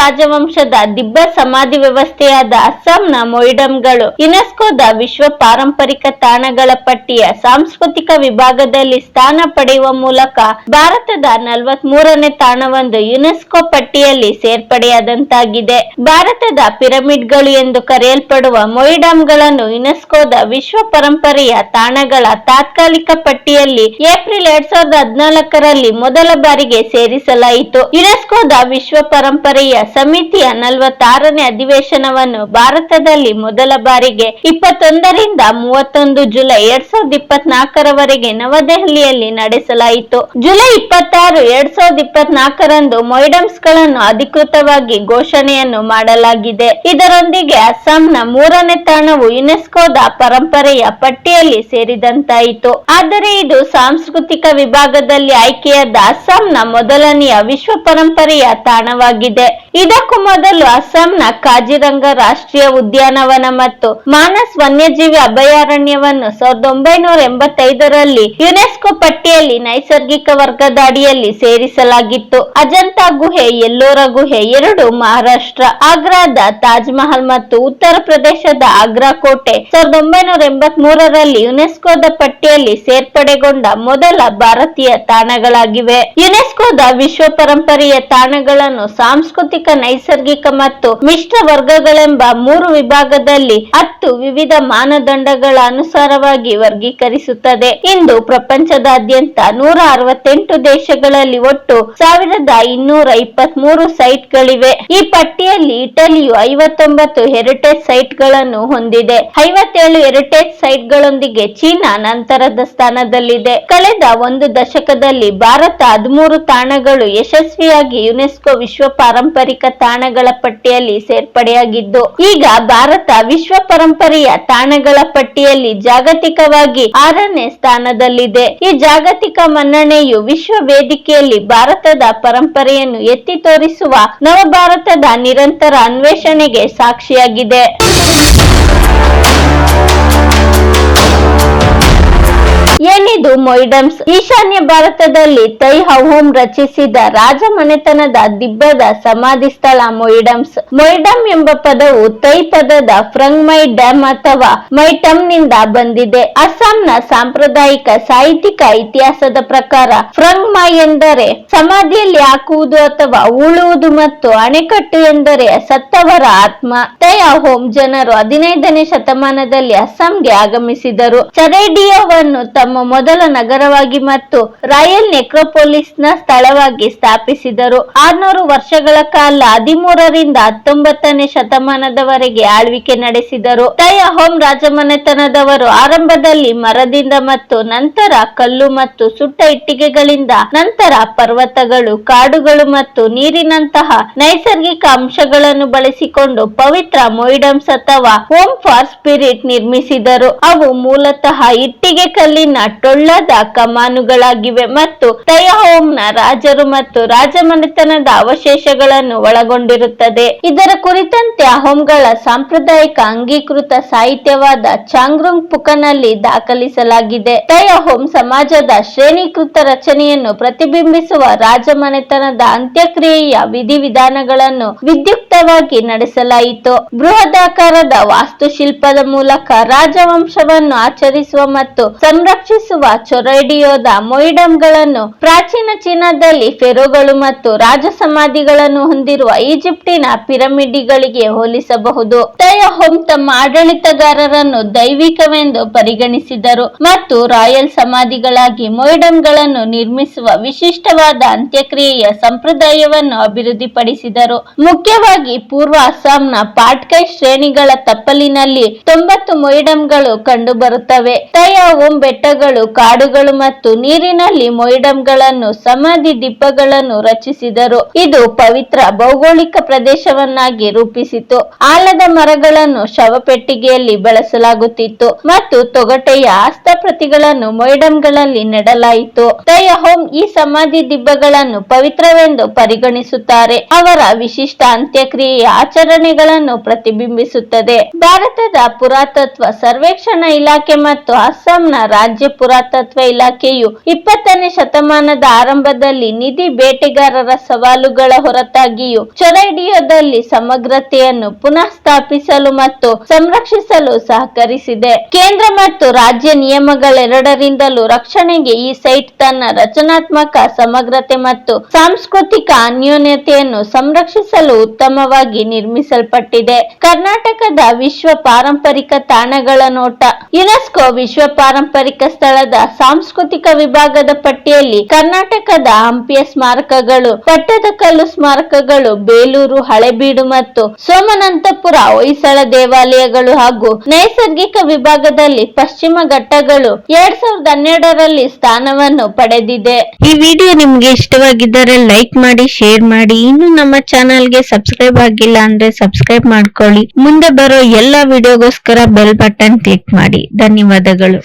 ರಾಜವಂಶದ ದಿಬ್ಬ ಸಮಾಧಿ ವ್ಯವಸ್ಥೆಯಾದ ಅಸ್ಸಾಂನ ಮೊಯಿಡಂಗಳು, ಯುನೆಸ್ಕೋದ ವಿಶ್ವ ಪಾರಂಪರಿಕ ತಾಣಗಳ ಪಟ್ಟಿಯ ಸಾಂಸ್ಕೃತಿಕ ವಿಭಾಗದಲ್ಲಿ ಸ್ಥಾನ ಪಡೆಯುವ ಮೂಲಕ ಭಾರತದ ನಲವತ್ ಮೂರನೇ ತಾಣವೊಂದು ಯುನೆಸ್ಕೋ ಪಟ್ಟಿಯಲ್ಲಿ ಸೇರ್ಪಡೆಯಾದಂತಾಗಿದೆ. ಭಾರತದ ಪಿರಮಿಡ್ಗಳು ಎಂದು ಕರೆಯಲ್ಪಡುವ ಮೊಯಿಡಂಗಳನ್ನು ಯುನೆಸ್ಕೋದ ವಿಶ್ವ ಪರಂಪರೆಯ ತಾಣಗಳ ತಾತ್ಕಾಲಿಕ ಪಟ್ಟಿಯಲ್ಲಿ ಏಪ್ರಿಲ್ ಎರಡ್ ಸಾವಿರದ ಹದಿನಾಲ್ಕರಲ್ಲಿ ಮೊದಲ ಬಾರಿಗೆ ಸೇರಿಸಲಾಯಿತು. ಯುನೆಸ್ಕೋದ ವಿಶ್ವ ಪರಂಪರೆಯ ಸಮಿತಿಯ ನಲವತ್ತಾರನೇ ಅಧಿವೇಶನವನ್ನು ಭಾರತದಲ್ಲಿ ಮೊದಲ ಬಾರಿಗೆ ಇಪ್ಪತ್ತೊಂದರಿಂದ ಮೂವತ್ತೊಂದು ಜುಲೈ ಎರಡ್ ಸಾವಿರದ ಇಪ್ಪತ್ನಾಲ್ಕರವರೆಗೆ ನವದೆಹಲಿಯಲ್ಲಿ ನಡೆಸಲಾಯಿತು. ಜುಲೈ ಇಪ್ಪತ್ತಾರು ಎರಡ್ ಸಾವಿರದ ಇಪ್ಪತ್ನಾಲ್ಕರಂದು ಮೊಯ್ಡಮ್ಸ್ಗಳನ್ನು ಅಧಿಕೃತವಾಗಿ ಘೋಷಣೆಯನ್ನು ಮಾಡಲಾಗಿದೆ. ಇದರೊಂದಿಗೆ ಅಸ್ಸಾಂನ ಮೂರನೇ ತಾಣವು ಯುನೆಸ್ಕೋದ ಪರಂಪರೆಯ ಪಟ್ಟಿಯಲ್ಲಿ ಸೇರಿದಂತಾಯಿತು. ಆದರೆ ಇದು ಸಾಂಸ್ಕೃತಿಕ ವಿಭಾಗದಲ್ಲಿ ಆಯ್ಕೆಯಾದ ಅಸ್ಸಾಂನ ಮೊದಲನೆಯ ವಿಶ್ವ ಪರಂಪರೆಯ ತಾಣವಾಗಿದೆ. ಇದಕ್ಕೂ ಮೊದಲು ಅಸ್ಸಾಂನ ಕಾಜಿರಂಗ ರಾಷ್ಟ್ರೀಯ ಉದ್ಯಾನವನ ಮತ್ತು ಮಾನಸ್ ವನ್ಯಜೀವಿ ಅಭಯಾರಣ್ಯವನ್ನು ಸಾವಿರದ ಒಂಬೈನೂರ ಎಂಬತ್ತೈದರಲ್ಲಿ ಯುನೆಸ್ಕೋ ಪಟ್ಟಿಯಲ್ಲಿ ನೈಸರ್ಗಿಕ ವರ್ಗದ ಅಡಿಯಲ್ಲಿ ಸೇರಿಸಲಾಗಿತ್ತು. ಅಜಂತಾ ಗುಹೆ, ಎಲ್ಲೋರ ಗುಹೆ ಎರಡು, ಮಹಾರಾಷ್ಟ್ರ, ಆಗ್ರಾದ ತಾಜ್ ಮಹಲ್ ಮತ್ತು ಉತ್ತರ ಪ್ರದೇಶದ ಆಗ್ರಾ ಕೋಟೆ ಸಾವಿರದ ಒಂಬೈನೂರ ಎಂಬತ್ ಮೂರರಲ್ಲಿ ಯುನೆಸ್ಕೋದ ಪಟ್ಟಿಯಲ್ಲಿ ಸೇರ್ಪಡೆಗೊಂಡ ಮೊದಲ ಭಾರತೀಯ ತಾಣಗಳಾಗಿವೆ. ಯುನೆಸ್ಕೋದ ವಿಶ್ವ ಪರಂಪರೆಯ ತಾಣಗಳನ್ನು ಸಾಂಸ್ಕೃತಿಕ ನೈಸರ್ಗಿಕ ಮತ್ತು ಮಿಶ್ರ ವರ್ಗಗಳೆಂಬ ಮೂರು ವಿಭಾಗದಲ್ಲಿ ಹತ್ತು ವಿವಿಧ ಮಾನದಂಡಗಳ ಅನುಸಾರವಾಗಿ ವರ್ಗೀಕರಿಸುತ್ತದೆ. ಇಂದು ಪ್ರಪಂಚದಾದ್ಯಂತ ನೂರ ಅರವತ್ತೆಂಟು ದೇಶಗಳಲ್ಲಿ ಒಟ್ಟು ಸಾವಿರದ ಇನ್ನೂರ ಇಪ್ಪತ್ತ್ ಮೂರು ಸೈಟ್ಗಳಿವೆ. ಈ ಪಟ್ಟಿಯಲ್ಲಿ ಇಟಲಿಯು ಐವತ್ತೊಂಬತ್ತು ಹೆರಿಟೇಜ್ ಸೈಟ್ಗಳನ್ನು ಹೊಂದಿದೆ. ಐವತ್ತೇಳು ಹೆರಿಟೇಜ್ ಸೈಟ್ಗಳೊಂದಿಗೆ ಚೀನಾ ನಂತರದ ಸ್ಥಾನದಲ್ಲಿದೆ. ಕಳೆದ ಒಂದು ದಶಕದಲ್ಲಿ ಭಾರತ ಹದಿಮೂರು ತಾಣಗಳು ಯಶಸ್ವಿಯಾಗಿ ಯುನೆಸ್ಕೋ ವಿಶ್ವ ಪಾರಂಪರಿಕ ತಾಣಗಳ ಪಟ್ಟಿಯಲ್ಲಿ ಸೇರ್ಪಡೆಯಾಗಿದ್ದು, ಈಗ ಭಾರತ ವಿಶ್ವ ಪರಂಪರೆಯ ತಾಣಗಳ ಪಟ್ಟಿಯಲ್ಲಿ ಜಾಗತಿಕವಾಗಿ ಆರನೇ ಸ್ಥಾನದಲ್ಲಿದೆ. ಈ ಜಾಗತಿಕ ಮನ್ನಣೆಯು ವಿಶ್ವ ವೇದಿಕೆಯಲ್ಲಿ ಭಾರತದ ಪರಂಪರೆಯನ್ನು ಎತ್ತಿ ತೋರಿಸುವ ನವಭಾರತದ ನಿರಂತರ ಅನ್ವೇಷಣೆಗೆ ಸಾಕ್ಷಿಯಾಗಿದೆ. ಮೊಯ್ಡಮ್ಸ್ ಈಶಾನ್ಯ ಭಾರತದಲ್ಲಿ ತೈ ಹೌಮ್ ರಚಿಸಿದ ರಾಜಮನೆತನದ ದಿಬ್ಬದ ಸಮಾಧಿ ಸ್ಥಳ ಮೊಯ್ಡಮ್ಸ್. ಮೊಯ್ಡಮ್ ಎಂಬ ಪದವು ತೈ ಪದದ ಫ್ರಂಗ್ ಮೈ ಡ್ಯಾಮ್ ಅಥವಾ ಮೈಟಮ್ನಿಂದ ಬಂದಿದೆ. ಅಸ್ಸಾಂನ ಸಾಂಪ್ರದಾಯಿಕ ಸಾಹಿತ್ಯಿಕ ಇತಿಹಾಸದ ಪ್ರಕಾರ ಫ್ರಂಗ್ ಮೈ ಎಂದರೆ ಸಮಾಧಿಯಲ್ಲಿ ಹಾಕುವುದು ಅಥವಾ ಉಳುವುದು ಮತ್ತು ಅಣೆಕಟ್ಟು ಎಂದರೆ ಸತ್ತವರ ಆತ್ಮ. ತೈ ಅಹೋಮ್ ಜನರು ಹದಿನೈದನೇ ಶತಮಾನದಲ್ಲಿ ಅಸ್ಸಾಂಗೆ ಆಗಮಿಸಿದರು. ಚರೇಡಿಯೋವನ್ನು ತಮ್ಮ ಮೊದಲ ನಗರವಾಗಿ ಮತ್ತು ರಾಯಲ್ ನೆಕ್ರೋಪೊಲಿಸ್ನ ಸ್ಥಳವಾಗಿ ಸ್ಥಾಪಿಸಿದರು. ಆರ್ನೂರು ವರ್ಷಗಳ ಕಾಲ ಹದಿಮೂರರಿಂದ ಹತ್ತೊಂಬತ್ತನೇ ಶತಮಾನದವರೆಗೆ ಆಳ್ವಿಕೆ ನಡೆಸಿದರು. ತಯ ಹೋಮ್ ರಾಜಮನೆತನದವರು ಆರಂಭದಲ್ಲಿ ಮರದಿಂದ ಮತ್ತು ನಂತರ ಕಲ್ಲು ಮತ್ತು ಸುಟ್ಟ ಇಟ್ಟಿಗೆಗಳಿಂದ ನಂತರ ಪರ್ವತಗಳು, ಕಾಡುಗಳು ಮತ್ತು ನೀರಿನಂತಹ ನೈಸರ್ಗಿಕ ಅಂಶಗಳನ್ನು ಬಳಸಿಕೊಂಡು ಪವಿತ್ರ ಮೊಯ್ಡಮ್ಸ್ ಅಥವಾ ಹೋಮ್ ಫಾರ್ ಸ್ಪಿರಿಟ್ ನಿರ್ಮಿಸಿದರು. ಅವು ಮೂಲತಃ ಇಟ್ಟಿಗೆ ಕಲ್ಲಿನ ಟೊಳ್ಳದ ಕಮಾನುಗಳಾಗಿವೆ ಮತ್ತು ತಯಹೋಮ್ನ ರಾಜರು ಮತ್ತು ರಾಜಮನೆತನದ ಅವಶೇಷಗಳನ್ನು ಒಳಗೊಂಡಿರುತ್ತದೆ. ಇದರ ಕುರಿತಂತೆ ಅಹೋಮ್ಗಳ ಸಾಂಪ್ರದಾಯಿಕ ಅಂಗೀಕೃತ ಸಾಹಿತ್ಯವಾದ ಚಾಂಗ್ರುಂಗ್ ಪುಕನಲ್ಲಿ ದಾಖಲಿಸಲಾಗಿದೆ. ಅಹೋಮ್ ಸಮಾಜದ ಶ್ರೇಣೀಕೃತ ರಚನೆಯನ್ನು ಪ್ರತಿಬಿಂಬಿಸುವ ರಾಜಮನೆತನದ ಅಂತ್ಯಕ್ರಿಯೆಯ ವಿಧಿವಿಧಾನಗಳನ್ನು ವಿದ್ಯುಕ್ತವಾಗಿ ನಡೆಸಲಾಯಿತು. ಬೃಹದಾಕಾರದ ವಾಸ್ತುಶಿಲ್ಪದ ಮೂಲಕ ರಾಜವಂಶವನ್ನು ಆಚರಿಸುವ ಮತ್ತು ಸಂರಕ್ಷಿಸುವ ಚೊರೈಡಿಯೋದ ಮೊಯಿಡಮ್ಗಳನ್ನು ಪ್ರಾಚೀನ ಚೀನಾದಲ್ಲಿ ಫೆರೋಗಳು ಮತ್ತು ರಾಜ ಸಮಾಧಿಗಳನ್ನು ಹೊಂದಿರುವ ಈಜಿಪ್ಟಿನ ಪಿರಮಿಡಿಗಳಿಗೆ ಹೋಲಿಸಬಹುದು. ತೈಹೋಮ್ ತಮ್ಮ ಆಡಳಿತಗಾರರನ್ನು ದೈವಿಕವೆಂದು ಪರಿಗಣಿಸಿದರು ಮತ್ತು ರಾಯಲ್ ಸಮಾಧಿಗಳಾಗಿ ಮೊಯಿಡಮ್ಗಳನ್ನು ನಿರ್ಮಿಸುವ ವಿಶಿಷ್ಟವಾದ ಅಂತ್ಯಕ್ರಿಯೆಯ ಸಂಪ್ರದಾಯವನ್ನು ಅಭಿವೃದ್ಧಿಪಡಿಸಿದರು. ಮುಖ್ಯವಾಗಿ ಪೂರ್ವ ಅಸ್ಸಾಂನ ಪಾಟ್ಕೈ ಶ್ರೇಣಿಗಳ ತಪ್ಪಲಿನಲ್ಲಿ ತೊಂಬತ್ತು ಮೊಯಿಡಮ್ಗಳು ಕಂಡುಬರುತ್ತವೆ. ತೈಹೋಮ್ ಬೆಟ್ಟಗಳು ಕಾಡುಗಳು ಮತ್ತು ನೀರಿನಲ್ಲಿ ಮೊಯ್ಡಮ್ಗಳನ್ನು ಸಮಾಧಿ ದಿಬ್ಬಗಳನ್ನು ರಚಿಸಿದರು. ಇದು ಪವಿತ್ರ ಭೌಗೋಳಿಕ ಪ್ರದೇಶವನ್ನಾಗಿ ರೂಪಿಸಿತು. ಆಲದ ಮರಗಳನ್ನು ಶವಪೆಟ್ಟಿಗೆಯಲ್ಲಿ ಬಳಸಲಾಗುತ್ತಿತ್ತು ಮತ್ತು ತೊಗಟೆಯ ಹಸ್ತಪ್ರತಿಗಳನ್ನು ಮೊಯ್ಡಮ್ಗಳಲ್ಲಿ ನೆಡಲಾಯಿತು. ತೈಹೋಮ್ ಈ ಸಮಾಧಿ ದಿಬ್ಬಗಳನ್ನು ಪವಿತ್ರವೆಂದು ಪರಿಗಣಿಸುತ್ತಾರೆ. ಅವರ ವಿಶಿಷ್ಟ ಅಂತ್ಯಕ್ರಿಯೆಯ ಆಚರಣೆಗಳನ್ನು ಪ್ರತಿಬಿಂಬಿಸುತ್ತದೆ. ಭಾರತದ ಪುರಾತತ್ವ ಸರ್ವೇಕ್ಷಣಾ ಇಲಾಖೆ ಮತ್ತು ಅಸ್ಸಾಂನ ರಾಜ್ಯ ಪುರಾತತ್ವ ಪುರಾತತ್ವ ಇಲಾಖೆಯು ಇಪ್ಪತ್ತನೇ ಶತಮಾನದ ಆರಂಭದಲ್ಲಿ ನಿಧಿ ಬೇಟೆಗಾರರ ಸವಾಲುಗಳ ಹೊರತಾಗಿಯೂ ಚೊರೈಡಿಯೋದಲ್ಲಿ ಸಮಗ್ರತೆಯನ್ನು ಪುನಃ ಸ್ಥಾಪಿಸಲು ಮತ್ತು ಸಂರಕ್ಷಿಸಲು ಸಹಕರಿಸಿದೆ. ಕೇಂದ್ರ ಮತ್ತು ರಾಜ್ಯ ನಿಯಮಗಳೆರಡರಿಂದಲೂ ರಕ್ಷಣೆಗೆ ಈ ಸೈಟ್ ತನ್ನ ರಚನಾತ್ಮಕ ಸಮಗ್ರತೆ ಮತ್ತು ಸಾಂಸ್ಕೃತಿಕ ಅನ್ಯೋನ್ಯತೆಯನ್ನು ಸಂರಕ್ಷಿಸಲು ಉತ್ತಮವಾಗಿ ನಿರ್ಮಿಸಲ್ಪಟ್ಟಿದೆ. ಕರ್ನಾಟಕದ ವಿಶ್ವ ಪಾರಂಪರಿಕ ತಾಣಗಳ ನೋಟ, ಯುನೆಸ್ಕೋ ವಿಶ್ವ ಪಾರಂಪರಿಕ ಸ್ಥಳದ ಸಾಂಸ್ಕೃತಿಕ ವಿಭಾಗದ ಪಟ್ಟಿಯಲ್ಲಿ ಕರ್ನಾಟಕದ ಹಂಪಿಯ ಸ್ಮಾರಕಗಳು ಪಟ್ಟದಕಲ್ಲು ಸ್ಮಾರಕಗಳು, ಬೇಲೂರು, ಹಳೆಬೀಡು ಮತ್ತು ಸೋಮನಂತಪುರ ಹೊಯ್ಸಳ ದೇವಾಲಯಗಳು ಹಾಗೂ ನೈಸರ್ಗಿಕ ವಿಭಾಗದಲ್ಲಿ ಪಶ್ಚಿಮ ಘಟ್ಟಗಳು ಎರಡ್ ಸಾವಿರದ ಹನ್ನೆರಡರಲ್ಲಿ ಸ್ಥಾನವನ್ನು ಪಡೆದಿದೆ. ಈ ವಿಡಿಯೋ ನಿಮ್ಗೆ ಇಷ್ಟವಾಗಿದ್ದರೆ ಲೈಕ್ ಮಾಡಿ, ಶೇರ್ ಮಾಡಿ. ಇನ್ನು ನಮ್ಮ ಚಾನಲ್ಗೆ ಸಬ್ಸ್ಕ್ರೈಬ್ ಆಗಿಲ್ಲ ಅಂದ್ರೆ ಸಬ್ಸ್ಕ್ರೈಬ್ ಮಾಡ್ಕೊಳ್ಳಿ. ಮುಂದೆ ಬರೋ ಎಲ್ಲ ವಿಡಿಯೋಗೋಸ್ಕರ ಬೆಲ್ ಬಟನ್ ಕ್ಲಿಕ್ ಮಾಡಿ. ಧನ್ಯವಾದಗಳು.